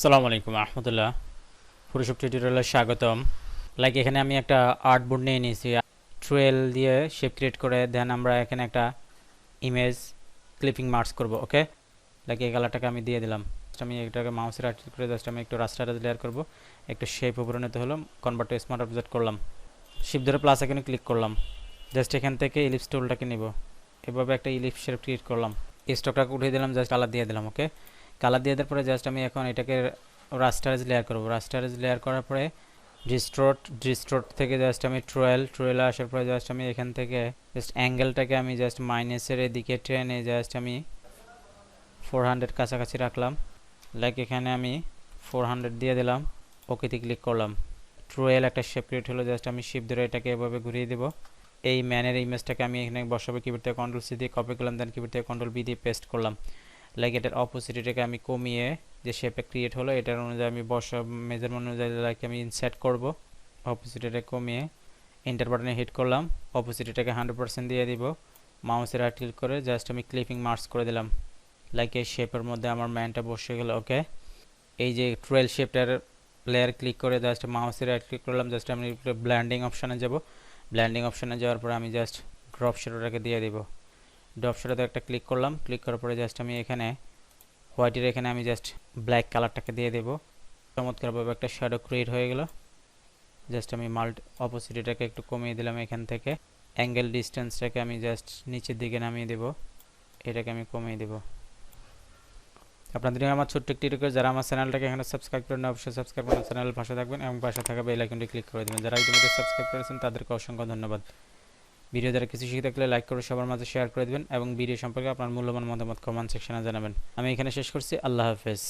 আসসালামু আলাইকুম আহমদুল্লাহ ফটোশপ টিউটোরিয়ালে স্বাগতম। লাইক এখানে আমি একটা আর্ট বোর্ড নিয়ে নিয়েছি। ট্রেল দিয়ে শেপ ক্রিয়েট করে দেন আমরা এখানে একটা ইমেজ ক্লিপিং মার্কস করব ওকে লাইক এই কালারটাকে আমি দিয়ে দিলাম। আমি এটাকে মাউসের আর্ট করে জাস্ট আমি একটু রাস্টারাইজ লেয়ার করব। একটু শেপ উপরে নিতে হলো কনভার্ট স্মার্ট অবজেক্ট করলাম। শিপ ধরে প্লাস এখানে ক্লিক করলাম। জাস্ট এখান থেকে ইলিপস টুলটাকে নিব। এভাবে একটা ইলিপস শেপ ক্রিয়েট করলাম। স্টকটাকে উঠিয়ে দিলাম জাস্ট কালার দিয়ে দিলাম ওকে কালার দিয়ে দেওয়ার পরে জাস্ট আমি এখন এটাকে রাস্টারাইজ লেয়ার করব। রাস্টারাইজ লেয়ার করার পরে ডিস্ট্রোট ডিস্ট্রোট থেকে জাস্ট আমি টুয়েলভ টুয়েলভ আসার পরে জাস্ট আমি এখান থেকে জাস্ট অ্যাঙ্গেলটাকে আমি জাস্ট মাইনাসের এদিকে ট্রেনে জাস্ট আমি ফোর হান্ড্রেড কাছাকাছি রাখলাম। লাইক এখানে আমি ফোর হান্ড্রেড দিয়ে দিলাম। ওকেতে ক্লিক করলাম। ট্রুয়েল একটা শেপ ক্রিয়েট হলো জাস্ট আমি শিপ ধরে এটাকে এভাবে ঘুরিয়ে দেবো। এই ম্যানের ইমেজটাকে আমি এখানে বসাবো কিবোর্ড থেকে কন্ট্রোল সি দিয়ে কপি করলাম দেন কিবোর্ড থেকে কন্ট্রোল বি দিয়ে পেস্ট করলাম। লাইক এটার অপোজিটটাকে আমি কমিয়ে যে শেপটা ক্রিয়েট হলো, এটার অনুযায়ী আমি বসা মেজারমেন্ট অনুযায়ী লাইক আমি ইনসেট করব অপোজিটটা কমিয়ে এন্টার বাটনে হিট করলাম অপোজিটটাকে হান্ড্রেড পার্সেন্ট দিয়ে দিব মাউসের রাইট ক্লিক করে জাস্ট আমি ক্লিপিং মার্কস করে দিলাম লাইক এই শেপের মধ্যে আমার ম্যানটা বসে গেল ওকে এই যে টুয়েলভ শেপটার লেয়ার ক্লিক করে জাস্ট মাউসের রাইট ক্লিক করলাম জাস্ট আমি ব্ল্যান্ডিং অপশানে যাব ব্ল্যান্ডিং অপশানে যাওয়ার পরে আমি জাস্ট ড্রপ শেডোটাকে দিয়ে দিব। ড্রপ শেডোতে একটা ক্লিক করলাম। ক্লিক করার পরে জাস্ট আমি এখানে হোয়াইটের এখানে আমি জাস্ট ব্ল্যাক কালারটাকে দিয়ে দেবো। চমৎকারভাবে একটা শ্যাডো ক্রিয়েট হয়ে গেল। জাস্ট আমি মাল্ট অপোজিটটাকে একটু কমিয়ে দিলাম এখান থেকে। অ্যাঙ্গেল ডিস্টেন্সটাকে আমি জাস্ট নিচের দিকে নামিয়ে দেব। এটাকে আমি কমিয়ে দেব। আপনাদের আমার ছোট্ট একটি রিকোয়েস্ট যারা আমার চ্যানেলটাকে এখানে সাবস্ক্রাইব করেন অবশ্যই সাবস্ক্রাইব করে চ্যানেল পাশে থাকবেন এবং পাশে থাকা বেল ক্লিক করে দেবেন। যারা ইতিমধ্যে সাবস্ক্রাইব করেছেন, তাদেরকে অসংখ্য ধন্যবাদ। ভিডিও দ্বারা কিছু শিখে থাকলে লাইক করে সবার মাঝে শেয়ার করে দেবেন এবং ভিডিও সম্পর্কে আপনার মূল্যবান মতামত কমেন্ট সেকশনে জানাবেন। আমি এখানে শেষ করছি, আল্লাহ হাফেজ।